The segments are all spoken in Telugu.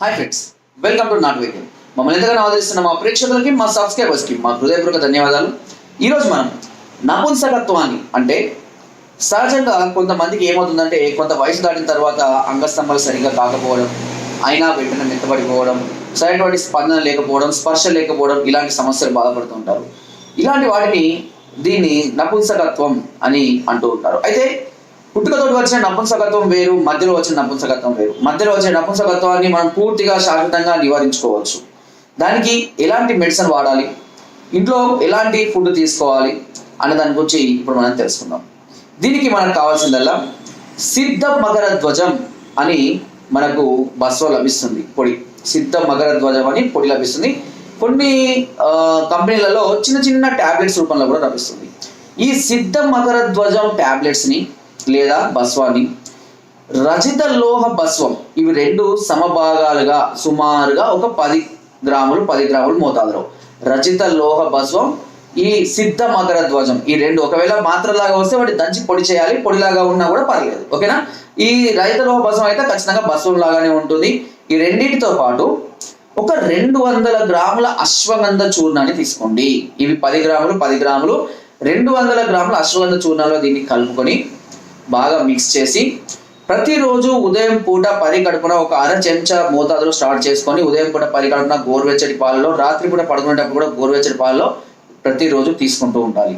Hi friends welcome to not vehicle మమ్మల్ని ఎంతగానో ఆదరిస్తున్న మా ప్రేక్షకులకి మా సబ్స్క్రైబర్స్కి మా హృదయపూర్వక ధన్యవాదాలు. ఈరోజు మనం నపుంసకత్వాన్ని అంటే సహజంగా కొంతమందికి ఏమవుతుందంటే కొంత వయసు దాటిన తర్వాత అంగస్తంభాలు సరిగ్గా కాకపోవడం అయినా వెంటనే మెత్తబడిపోవడం సరైనటువంటి స్పందన లేకపోవడం స్పర్శ లేకపోవడం ఇలాంటి సమస్యలు బాధపడుతూ ఉంటారు. ఇలాంటి వాటిని దీన్ని నపుంసకత్వం అని అంటూ ఉంటారు. అయితే పుట్టుకతోటి వచ్చిన నపుంసకత్వం వేరు మధ్యలో వచ్చిన నపుంసకత్వం వేరు. మధ్యలో వచ్చిన నపుంసకత్వాన్ని మనం పూర్తిగా శాశ్వతంగా నివారించుకోవచ్చు. దానికి ఎలాంటి మెడిసిన్ వాడాలి? ఇంట్లో ఎలాంటి ఫుడ్ తీసుకోవాలి? అనే దాని గురించి ఇప్పుడు మనం తెలుసుకుందాం. దీనికి మనకు కావాల్సిందల్లా సిద్ధ మకర ధ్వజం అని మనకు బస్సులో లభిస్తుంది పొడి. సిద్ధ మకర ధ్వజం అని పొడి లభిస్తుంది. కొన్ని కంపెనీలలో చిన్న చిన్న టాబ్లెట్స్ రూపంలో కూడా లభిస్తుంది. ఈ సిద్ధ మకర ధ్వజం టాబ్లెట్స్ని లేదా బస్వాన్ని రజిత లోహ బస్వం. ఇవి రెండు సమభాగాలుగా సుమారుగా ఒక పది గ్రాములు పది గ్రాములు మోతాదులో. రజిత లోహ బస్వం ఈ సిద్ధ మకర ధ్వజం. ఈ రెండు ఒకవేళ మాత్రలాగా వస్తే వాటి దంచి పొడి చేయాలి. పొడిలాగా ఉన్నా కూడా పర్లేదు. ఓకేనా? ఈ రజిత లోహ బస్వం అయితే ఖచ్చితంగా బస్వం లాగానే ఉంటుంది. ఈ రెండింటితో పాటు ఒక రెండు వందల గ్రాముల అశ్వగంధ చూర్ణాన్ని తీసుకోండి. ఇవి పది గ్రాములు పది గ్రాములు రెండు వందల గ్రాముల అశ్వగంధ చూర్ణంలో దీన్ని కలుపుకొని బాగా మిక్స్ చేసి ప్రతిరోజు ఉదయం పూట పది కడుపున ఒక అర చెంచా మోతాదులో స్టార్ట్ చేసుకొని ఉదయం పూట పది కడుపున గోరువెచ్చటి పాలలో రాత్రి పూట పడుకునేటప్పుడు కూడా గోరువెచ్చటి పాలలో ప్రతిరోజు తీసుకుంటూ ఉండాలి.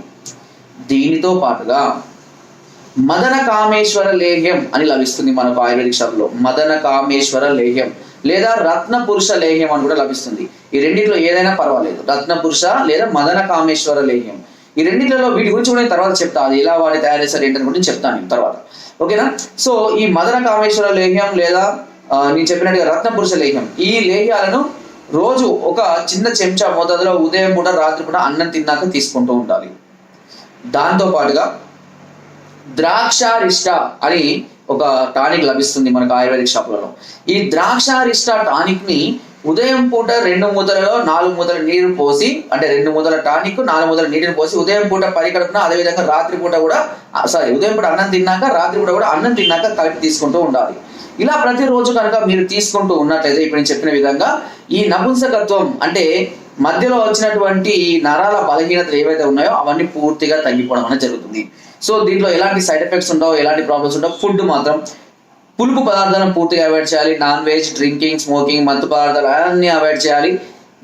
దీనితో పాటుగా మదన కామేశ్వర లేహ్యం అని లభిస్తుంది మనకు ఆయుర్వేదిక్ షాప్లో. మదన కామేశ్వర లేహ్యం లేదా రత్న పురుష లేహ్యం అని కూడా లభిస్తుంది. ఈ రెండింటిలో ఏదైనా పర్వాలేదు. రత్న పురుష లేదా మదన కామేశ్వర లేహ్యం. ఈ రెండింటిలో వీటి గురించి కూడా నేను తర్వాత చెప్తా. అది ఎలా వాడి తయారు చేస్తారు ఏంటని గురించి చెప్తాను నేను తర్వాత. ఓకేనా? సో ఈ మదన కామేశ్వర లేహ్యం లేదా నేను చెప్పినట్టుగా రత్న పురుష లేహ్యం ఈ లేహ్యాలను రోజు ఒక చిన్న చెంచా మోతాదులో ఉదయం పూట రాత్రి పూట అన్నం తిన్నాక తీసుకుంటూ ఉండాలి. దాంతో పాటుగా ద్రాక్షారిష్ట అని ఒక టానిక్ లభిస్తుంది మనకు ఆయుర్వేదిక్ షాపులలో. ఈ ద్రాక్షారిష్ట టానిక్ని ఉదయం పూట రెండు మూతలలో నాలుగు మూతల నీరు పోసి అంటే రెండు మూతల టానిక్ నాలుగు మూతల నీటిని పోసి ఉదయం పూట పరికడుపున అదేవిధంగా రాత్రి పూట కూడా సారీ ఉదయం పూట అన్నం తిన్నాక రాత్రి పూట కూడా అన్నం తిన్నాక కలిపి తీసుకుంటూ ఉండాలి. ఇలా ప్రతిరోజు కనుక మీరు తీసుకుంటూ ఉన్నట్లయితే ఇప్పుడు నేను చెప్పిన విధంగా ఈ నపుంసకత్వం అంటే మధ్యలో వచ్చినటువంటి ఈ నరాల బలహీనతలు ఏవైతే ఉన్నాయో అవన్నీ పూర్తిగా తగ్గిపోవడం అనేది జరుగుతుంది. సో దీంట్లో ఎలాంటి సైడ్ ఎఫెక్ట్స్ ఉండవు ఎలాంటి ప్రాబ్లమ్స్ ఉండవు ఫుడ్ మాత్రం పులుపు పదార్థాలను పూర్తిగా అవాయిడ్ చేయాలి. నాన్ వెజ్ డ్రింకింగ్ స్మోకింగ్ మత్తు పదార్థాలు అన్నీ అవాయిడ్ చేయాలి.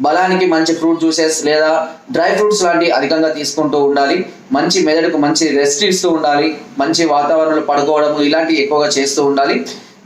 బలానికి మంచి ఫ్రూట్ జ్యూసెస్ లేదా డ్రై ఫ్రూట్స్ లాంటివి అధికంగా తీసుకుంటూ ఉండాలి. మంచి మెదడుకు మంచి రెస్ట్ ఇస్తూ ఉండాలి. మంచి వాతావరణంలో పడుకోవడం ఇలాంటివి ఎక్కువగా చేస్తూ ఉండాలి.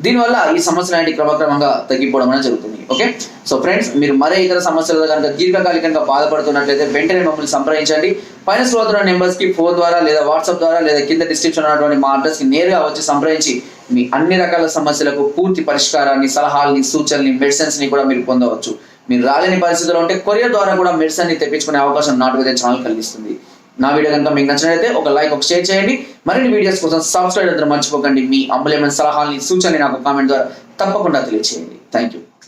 దీనివల్ల ఈ సమస్యలు అనేవి క్రమక్రమంగా తగ్గిపోవడం అనేది జరుగుతుంది. ఓకే? సో ఫ్రెండ్స్ మీరు మరే ఇతర సమస్యలతో కనుక దీర్ఘకాలికంగా బాధపడుతున్నట్లయితే వెంటనే మమ్మల్ని సంప్రదించండి. పైన స్లోతున్న నెంబర్స్కి ఫోన్ ద్వారా లేదా వాట్సాప్ ద్వారా లేదా కింద డిస్క్రిప్షన్ ఉన్నటువంటి మా అడ్రస్కి నేరుగా వచ్చి సంప్రదించి మీ అన్ని రకాల సమస్యలకు పూర్తి పరిష్కారాన్ని సలహాలని సూచనల్ని మెడిసిన్స్ని కూడా మీరు పొందవచ్చు. మీరు రాలేని పరిస్థితుల్లో ఉంటే కొరియర్ ద్వారా కూడా మెడిసిన్ని తెప్పించుకునే అవకాశం నాటు ఛానల్ కలిగిస్తుంది. నా వీడియో కనుక మీకు నచ్చినట్లయితే ఒక లైక్ ఒక షేర్ చేయండి. మరిన్ని వీడియోస్ కోసం సబ్స్క్రైబ్ అందరూ మర్చిపోకండి. మీ అమూల్యమైన సలహాలని సూచనని నాకు కామెంట్ ద్వారా తప్పకుండా తెలియచేయండి. Thank you